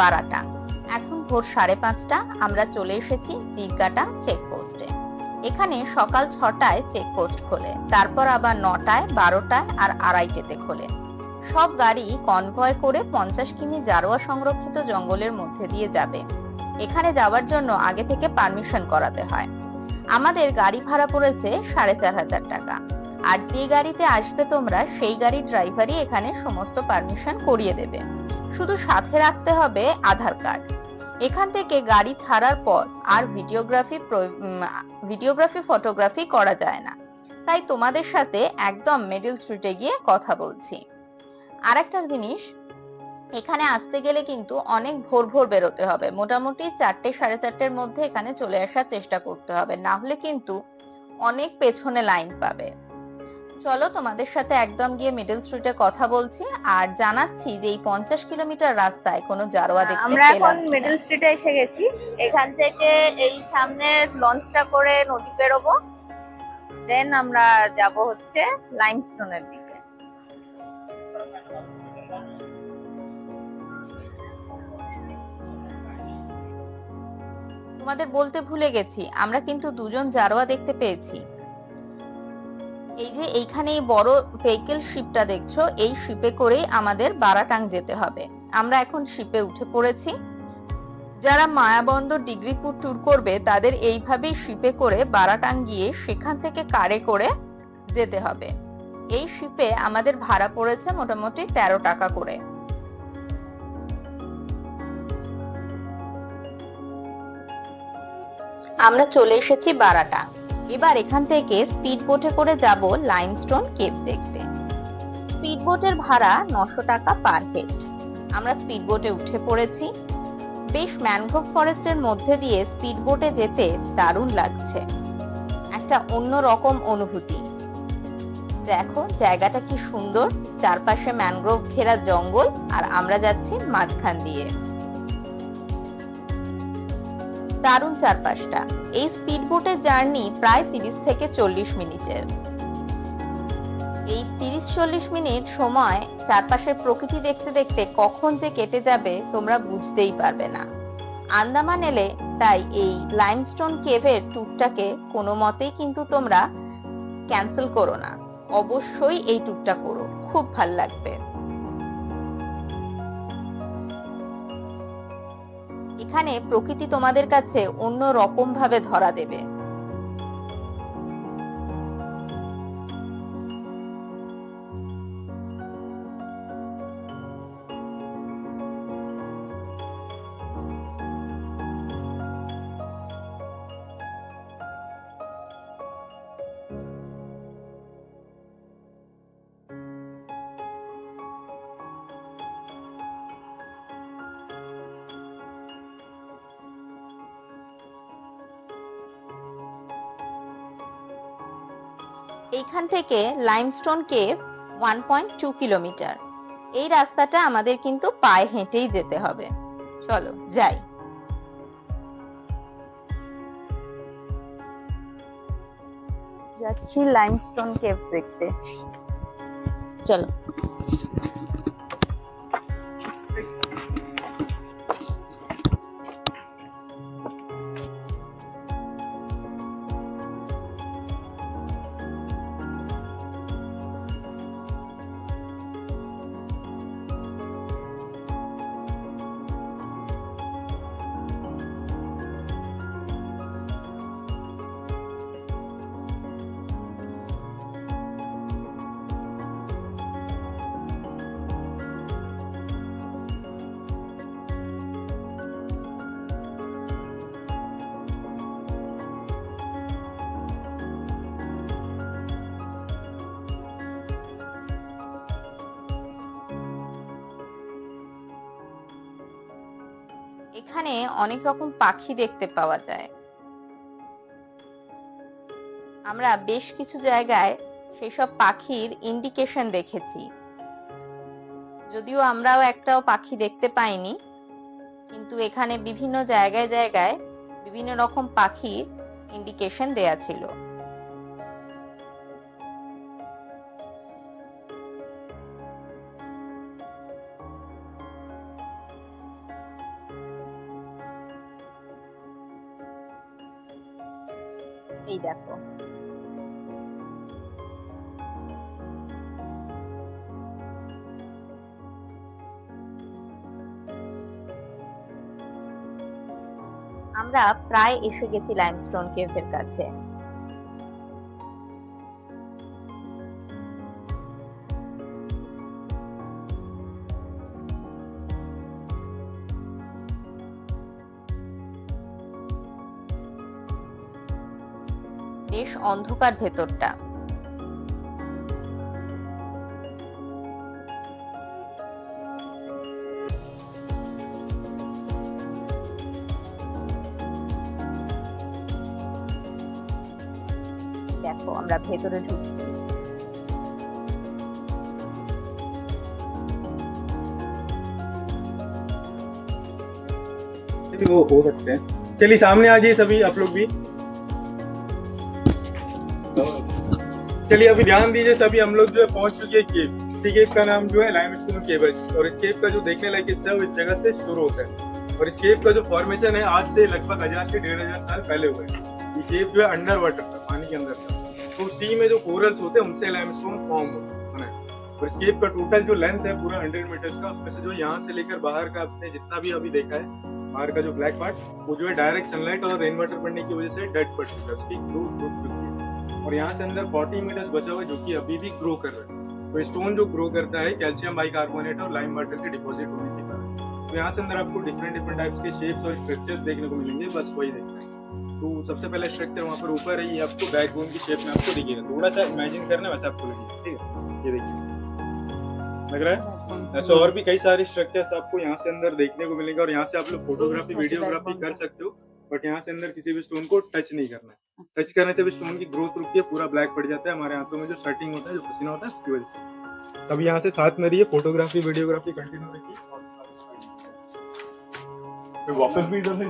বারাটা। এখন ভোর সাড়ে পাঁচটা, আমরা চলে এসেছি জিরগাটা চেকপোস্টে এখানে সকাল ছটায় চেকপোস্ট খোলে, তারপর আবার নটায়, বারোটায় আর আড়াইটেতে খোলে। সব গাড়ি কনভয় করে পঞ্চাশ কিমি জারোয়া সংরক্ষিত জঙ্গলের মধ্যে দিয়ে যাবে। এখানে যাওয়ার জন্য আগে থেকে পারমিশন করাতে হয়। আমাদের গাড়ি ভাড়া পড়েছে সাড়ে চার হাজার টাকা। আর যে গাড়িতে আসবে তোমরা, সেই গাড়ির ড্রাইভারই এখানে সমস্ত পারমিশন করিয়ে দেবে। শুধু সাথে রাখতে হবে আধার কার্ড। এখান থেকে গাড়ি ছাড়ার পর আর ভিডিওগ্রাফি ভিডিওগ্রাফি, ফটোগ্রাফি করা যায় না। তাই তোমাদের সাথে একদম মিডল স্ট্রিটে গিয়ে কথা বলছি। আরেকটা জিনিস, এখানে আসতে গেলে কিন্তু অনেক ভোর ভোর বেরোতে হবে। মোটামুটি চারটে, সাড়ে চারটের মধ্যে এখানে চলে আসার চেষ্টা করতে হবে। না হলে কিন্তু অনেক পেছনে লাইন পাবে। চলো তোমাদের সাথে একদম গিয়ে মিডল স্ট্রিটে কথা বলছি আর জানাচ্ছি যে এই পঞ্চাশ কিলোমিটার রাস্তায় কোনো জারোয়া দেখতে আমরা এখন মিডল স্ট্রিটে এসে গেছি। এখান থেকে এই সামনের লঞ্চটা করে নদী পেরোবো। দেন আমরা যাব হচ্ছে লাইমস্টোনের দিকে। তোমাদের বলতে ভুলে গেছি আমরা কিন্তু দুজন জারোয়া দেখতে পেয়েছি। এই যে এইখানে এই বড় ভেহিকেল শিপটা দেখছ, এই শিপে করেই আমাদের বারাটাং যেতে হবে। আমরা এখন শিপে উঠে পড়েছি। যারা মায়াবন্দর ডিগ্রিপুর ট্যুর করবে, তাদের এইভাবেই শিপে করে বারাটাং গিয়ে সেখান থেকে কারে করে যেতে হবে। এই শিপে আমাদের ভাড়া পড়েছে মোটামুটি তেরো টাকা করে। আমরা চলে এসেছি বারাটা। এবার এখান থেকে স্পিড বোটে করে যাব লাইমস্টোন কেভ দেখতে। স্পিড বোটের ভাড়া নশো টাকা পার হেড আমরা স্পিড বোটে উঠে পড়েছি। বেশ ম্যানগ্রোভ ফরেস্টের মধ্যে দিয়ে স্পিড বোটে যেতে দারুণ লাগছে। একটা অন্য রকম অনুভূতি। দেখো, জায়গাটা কি সুন্দর। চারপাশে ম্যানগ্রোভ ঘেরা জঙ্গল আর আমরা যাচ্ছি মাঝখান দিয়ে। দারুণ চারপাশটা। এই স্পিড বোটের জার্নি প্রায় তিরিশ থেকে চল্লিশ মিনিটের। এই তিরিশ চল্লিশ মিনিট সময় চারপাশের প্রকৃতি দেখতে দেখতে কখন যে কেটে যাবে তোমরা বুঝতেই পারবে না। আন্দামান এলে তাই এই লাইমস্টোন কেভের ট্যুরটাকে কোনো মতেই কিন্তু তোমরা ক্যান্সেল করো না। অবশ্যই এই ট্যুরটা করো। খুব ভালো লাগবে। এখানে প্রকৃতি তোমাদের কাছে অন্য রকম ভাবে ধরা দেবে। এইখান থেকে limestone cave one point two kilometer এই রাস্তাটা আমাদের কিন্তু পায়ে হেঁটেই যেতে হবে। চলো যাই। যাচ্ছি লাইমস্টোন কেভ দেখতে। চলো। এখানে অনেক রকম পাখি দেখতে পাওয়া যায়। আমরা বেশ কিছু জায়গায় সেসব পাখির ইন্ডিকেশন দেখেছি। যদিও আমরাও একটাও পাখি দেখতে পাইনি, কিন্তু এখানে বিভিন্ন জায়গায় জায়গায় বিভিন্ন রকম পাখির ইন্ডিকেশন দেয়া ছিল। এই দেখো। আমরা প্রায় এসে গেছি লাইমস্টোন কেভের কাছে। বেশ অন্ধকার ভেতরটা দেখো আমরা ভেতরে ঢুকছি भी वो हो सकते हैं चलिए सामने आ जाइए सभी आप लोग भी चलिए अभी ध्यान दीजिए, सभी हम लोग जो है पहुँच चुके हैं केव इसी केव का नाम जो है लाइमस्टोन केव है और इस केव का जो देखने लायक हिस्सा है, वो इस जगह से शुरू होता है। और इस केव का जो फॉर्मेशन है, आज से लगभग हज़ार से डेढ़ हज़ार साल पहले हुआ है। ये केव जो है अंडर वाटर था, पानी के अंदर था। तो सी में जो कोरल्स होते हैं, उनसे लाइमस्टोन फॉर्म होता है और इस केव का टोटल जो लेंथ है, पूरा हंड्रेड मीटर्स का, उसमें से जो यहाँ से लेकर बाहर का आपने जितना भी अभी देखा है, बाहर का जो ब्लैक पार्ट वो जो है डायरेक्ट सनलाइट और रेन वाटर पड़ने की वजह से डेड पड़ चुका है। उसकी और यहाँ से अंदर 40 मीटर्स बचा हुआ है जो कि अभी भी ग्रो कर रहा है। तो स्टोन जो ग्रो करता है कैल्शियम बाइकार्बोनेट और लाइम वाटर के डिपॉजिट होने के कारण। तो यहाँ से अंदर आपको डिफरेंट डिफरेंट टाइप्स के शेप्स और स्ट्रक्चर्स देखने को मिलेंगे बस वही देखना है। तो सबसे पहला स्ट्रक्चर वहाँ पर ऊपर है ये आपको बैक बोन की शेप में आपको दिखेगा। थोड़ा सा इमेजिन करना वैसा आपको लगेगा ठीक है? ये देखिए। लग रहा है? ऐसे और भी कई सारे स्ट्रक्चर्स आपको यहाँ से अंदर देखने को मिलेंगे और यहाँ से आप लोग फोटोग्राफी वीडियोग्राफी कर सकते हो बट यहाँ से अंदर किसी भी स्टोन को टच नहीं करना है। टच करने से भी स्टोन की ग्रोथ रुकती है पूरा ब्लैक पड़ जाता है हमारे हाथों में जो सेटिंग होता है जो पसीना होता है उसकी वजह से। अब यहाँ से साथ में रहिए फोटोग्राफी वीडियोग्राफी कंटिन्यू रखिए। वापस भी इधर से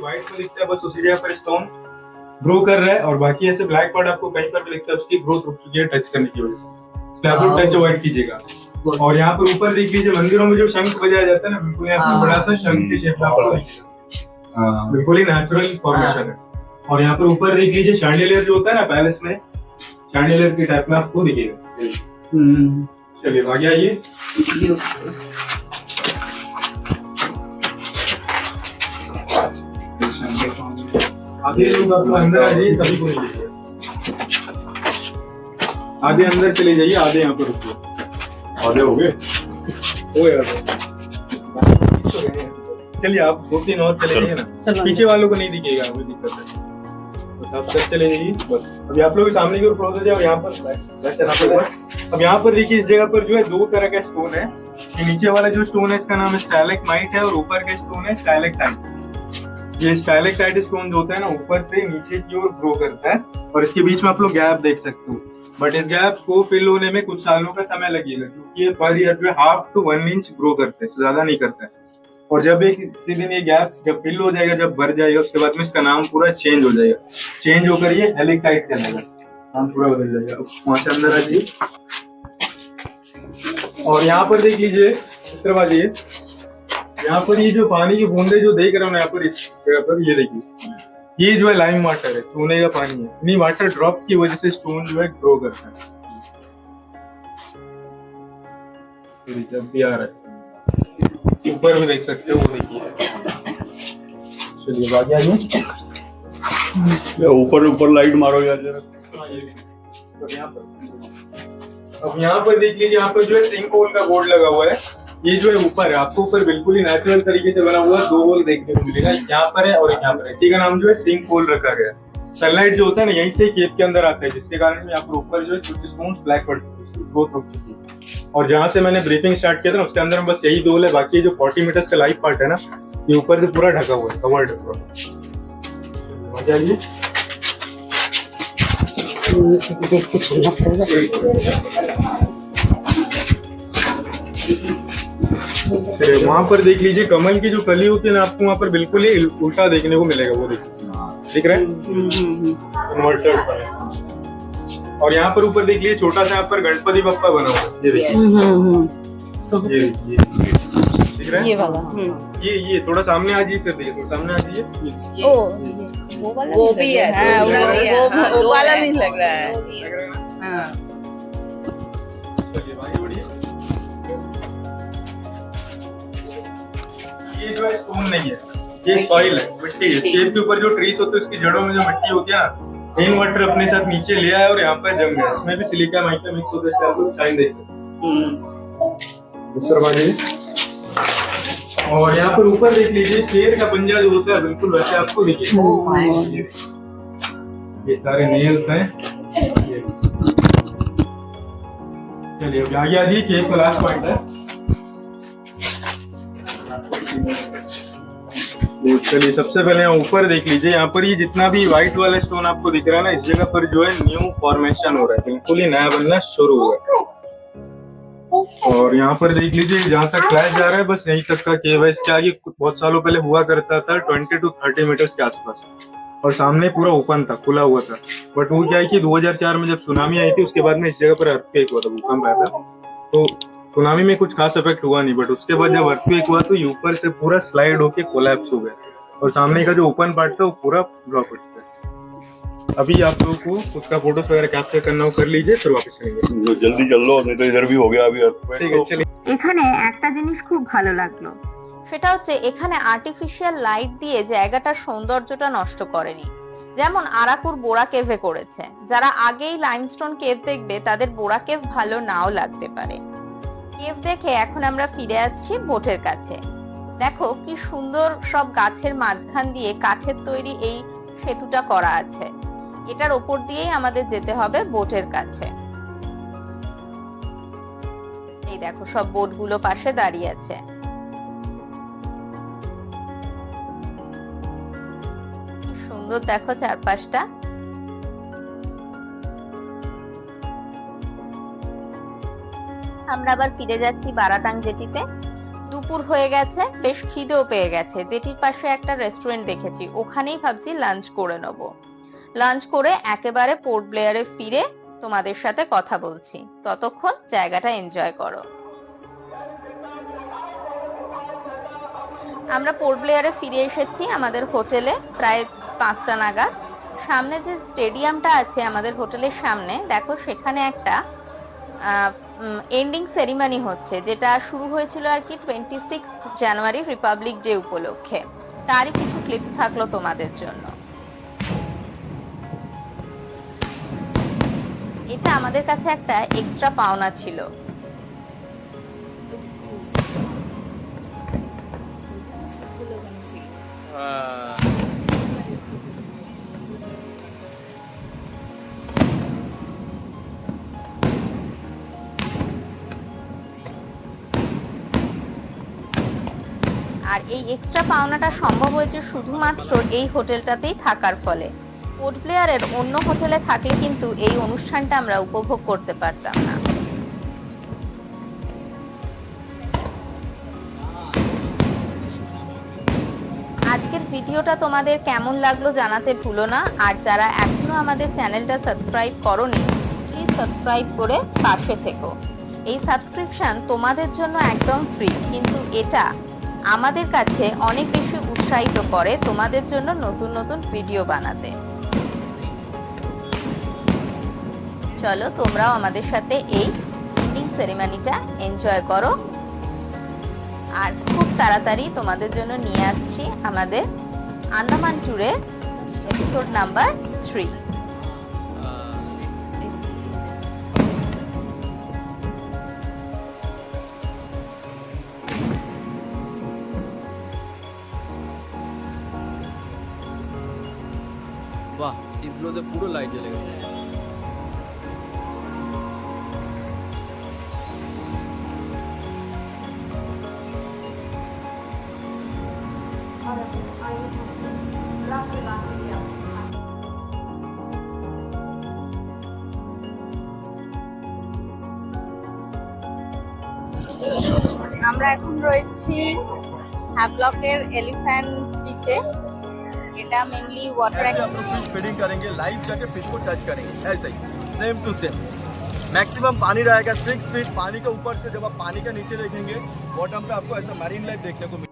व्हाइट में दिखता है बस उसी जगह पर स्टोन ग्रो कर रहा है और बाकी ऐसे ब्लैक पार्ट आपको कहीं पर भी दिखता है उसकी ग्रोथ रुक चुकी है टच करने की वजह से। आप लोग टच अवॉइड कीजिएगा। और यहाँ पर ऊपर देख लीजिए मंदिरों में जो शंख बजाया जाता है ना बिल्कुल यहाँ पर बड़ा सा शंख के शेप में आपको बिल्कुल ही नेचुरल फॉर्मेशन है। और यहाँ पर ऊपर देख लीजिए शैंडिलियर जो होता है ना पैलेस में शैंडिलियर के टाइप में आपको दिखेगा चलिए आगे आइए। आगे लोग आपको अंदर आ जाइए सभी को आगे अंदर चले जाइए आधे यहाँ पर रुकिए। आधे हो गए? हो यार चलिए आप दो तीन और चले जाइए ना। पीछे वालों को नहीं दिखेगा कोई दिक्कत है बस अभी आप लोग सामने की ओर पर अब यहाँ पर देखिए, इस जगह पर जो है दो तरह का स्टोन है। नीचे वाला जो स्टोन है, इसका नाम स्टाइलेक्ट है और ऊपर का स्टोन है स्टाइलेक्टाइट ये स्टाइलेक्टाइट स्टोन जो होता है ना, ऊपर से नीचे की ओर ग्रो करता है और इसके बीच में आप लोग गैप देख सकते हो। बट इस गैप को फिल होने में कुछ सालों का समय लगेगा, क्योंकि ये पर ईयर जो है half to one inch grow करते हैं, ज़्यादा नहीं करता है। और जब एक किसी दिन ये गैप जब फिल हो जाएगा, जब भर जाएगा, उसके बाद में इसका नाम पूरा चेंज हो जाएगा। चेंज होकर ये हेलिकाइट कहलाएगा नाम पूरा बदल जाएगा। वहाँ से अंदर आ जाइए। और यहाँ पर देख लीजिए, इस तरफ़ आ यहाँ पर ये जो पानी की बूंदे जो देख रहे हो यहाँ पर इस जगह पर, ये देखिए। ये जो है लाइम वाटर है, चूने का पानी है। इन्हीं वाटर ड्रॉप्स की वजह से स्टोन जो है ग्रो करता है। अब भी आ रहा है। ऊपर भी देख सकते हो वो देखिए। चलिए बाकी आइए या ऊपर ऊपर लाइट मारो यार जरा। यहाँ पर। अब यहाँ पर देख लीजिए यहाँ पर जो है सिंक होल का बोर्ड लगा हुआ है। ये जो है ऊपर है आपको ऊपर बिल्कुल ही नेचुरल तरीके से बना हुआ है दो होल देखने को मिलेगा यहाँ पर है और यहाँ पर है। इसी का नाम जो है सिंक होल रखा गया। है सनलाइट जो होता है ना यहीं से केव के अंदर आता है जिसके कारण यहाँ पर ऊपर जो है कुछ स्टोन ब्लैक पड़ चुके हैं। ग्रोथ हो चुकी है और जहाँ से मैंने ब्रीफिंग स्टार्ट किया था ना उसके अंदर बस यही दो है बाकी जो 40 मीटर्स का लाइव पार्ट है ना ये ऊपर से पूरा ढका हुआ है कवर्ड है पूरा। मज़ा आइए देख के चलना पड़ेगा वहाँ पर देख लीजिए कमल की जो कली होती है ना आपको वहाँ पर बिल्कुल ही उल्टा देखने को मिलेगा वो देखिए दिख रहा है? कन्वर्टेड पर और यहाँ पर ऊपर देख लीजिए छोटा सा यहाँ पर गणपति बप्पा बना हुआ ये देखिए। ये दिख रहा है? ये वाला ये ये थोड़ा सामने आ जाइए फिर देखिए थोड़ा सामने आ जाइए। ओ वो वाला वो भी भी है हाँ, वो भी है, वो हाँ, वो वाला। भी लग रहा है। लग रहा है ना? हाँ। ये जो है स्टोन नहीं है ये सॉइल है मिट्टी है। स्केप के ऊपर जो ट्रीज होते हैं उसकी जड़ों में जो मिट्टी होती है रेन वाटर अपने साथ नीचे ले आया और यहाँ पर जम गया। इसमें भी सिलिका माइका मिक्स होता है आप लोग शाइन देख सकते हैं। दूसरा बाजू। और यहाँ पर ऊपर देख लीजिए शेर का पंजा जो होता है बिल्कुल वैसे आपको देखिए ये ये सारे नेल्स हैं। चलिए अभी आगे आ जाइए केक का लास्ट पॉइंट है। तो चलिए सबसे पहले यहाँ ऊपर देख लीजिए, यहाँ पर ये जितना भी व्हाइट वाला स्टोन आपको दिख रहा है ना, इस जगह पर जो है न्यू फॉर्मेशन हो रहा है। बिल्कुल ही नया बनना शुरू हुआ है। और यहाँ पर देख लीजिए, जहाँ तक फ्लैश जा रहा है, बस यहीं तक का केव है इसके आगे बहुत सालों पहले हुआ करता था ट्वेंटी टू थर्टी मीटर्स के आसपास। और सामने पूरा ओपन था, खुला हुआ था। बट वो क्या है कि 2004 में जब सुनामी आई थी, उसके बाद में इस जगह पर अर्थक्वेक हुआ था, भूकंप आया था। तो सुनामी में कुछ खास इफेक्ट हुआ नहीं बट उसके बाद जब अर्थक्वेक हुआ तो ये ऊपर से पूरा स्लाइड होके कोलैप्स हो गया और सामने का जो ओपन पार्ट था वो पूरा ब्लॉक हो चुका है अभी आप लोगों को खुद का फोटोज वगैरह कैप्चर करना हो कर लीजिए फिर वापस चलेंगे जो जल्दी चल लो नहीं तो इधर भी हो गया अभी earthquake ठीक है तो- चलिए এখানে একটা জিনিস খুব ভালো লাগলো সেটা হচ্ছে এখানে আর্টিফিশিয়াল লাইট দিয়ে জায়গাটার সৌন্দর্যটা নষ্ট করেনি যেমন আরাকুর বোরা কেভে করেছে যারা আগেই লাইমস্টোন কেভ দেখবে তাদের বোরা কেভ ভালো নাও লাগতে পারে কেভ দেখে এখন আমরা ফিরে আসছি বোটের কাছে। দেখো কি সুন্দর সব গাছের মাঝখান দিয়ে কাঠের তৈরি এই সেতুটা করা আছে। এটার ওপর দিয়েই আমাদের যেতে হবে বোটের কাছে। এই দেখো সব বোটগুলো পাশে দাঁড়িয়ে আছে। সুন্দর দেখো চারপাশটা। আমরা আবার ফিরে যাচ্ছি বারাটাং জেটিতে। দুপুর হয়ে গেছে, বেশ খিদেও পেয়ে গেছে। জেটির পাশে একটা রেস্টুরেন্ট দেখেছি, ওখানেই ভাবছি লাঞ্চ করে নেব। লাঞ্চ করে একেবারে পোর্ট ব্লেয়ারে ফিরে তোমাদের সাথে কথা বলছি। ততক্ষণ জায়গাটা এনজয় করো। আমরা পোর্ট ব্লেয়ারে ফিরে এসেছি আমাদের হোটেলে, প্রায় পাঁচটা নাগাদ। সামনে যে স্টেডিয়ামটা আছে আমাদের হোটেলের সামনে, দেখো সেখানে একটা এন্ডিং সেরিমনি হচ্ছে, যেটা শুরু হয়েছিল আর কি twenty six January republic day উপলক্ষে। তারই কিছু ক্লিপস থাকল তোমাদের জন্য। এটা আমাদের কাছে একটা এক্সট্রা পাওনা ছিল। আর এই এক্সট্রা পাওনাটা সম্ভব হয়েছে শুধুমাত্র এই হোটেলটাতেই থাকার ফলে। পোর্ট ব্লেয়ারের অন্য হোটেলে থাকলে কিন্তু এই অনুষ্ঠানটা আমরা উপভোগ করতে পারতাম না। আজকের ভিডিওটা তোমাদের কেমন লাগল জানাতে ভুলো না। আর যারা এখনও আমাদের চ্যানেলটা সাবস্ক্রাইব করনি প্লিজ সাবস্ক্রাইব করে পাশে থেকো। এই সাবস্ক্রিপশন তোমাদের জন্য একদম ফ্রি কিন্তু এটা আমাদের কাছে অনেক বেশি উৎসাহিত করে তোমাদের জন্য নতুন নতুন ভিডিও বানাতে। চলো তোমরাও আমাদের সাথে এই এন্ডিং সেরিমনিটা এনজয় করো। আর খুব তাড়াতাড়ি তোমাদের জন্য নিয়ে আসছি আমাদের আন্দামান ট্যুরের এপিসোড নাম্বার থ্রি বাহ সিটগুলোতে পুরো লাইট জ্বলে গেছে। আমরা এখন রয়েছি হ্যাভলকের এলিফ্যান্ট বিচে डेटा मेनली वाटर फीडिंग करेंगे लाइव जाके फ़िश को टच करेंगे। ऐसे ही सेम टू सेम मैक्सिमम पानी रहेगा सिक्स फीट पानी के ऊपर से जब आप पानी के नीचे देखेंगे बॉटम पे आपको ऐसा मरीन लाइफ देखने को मिलेगा।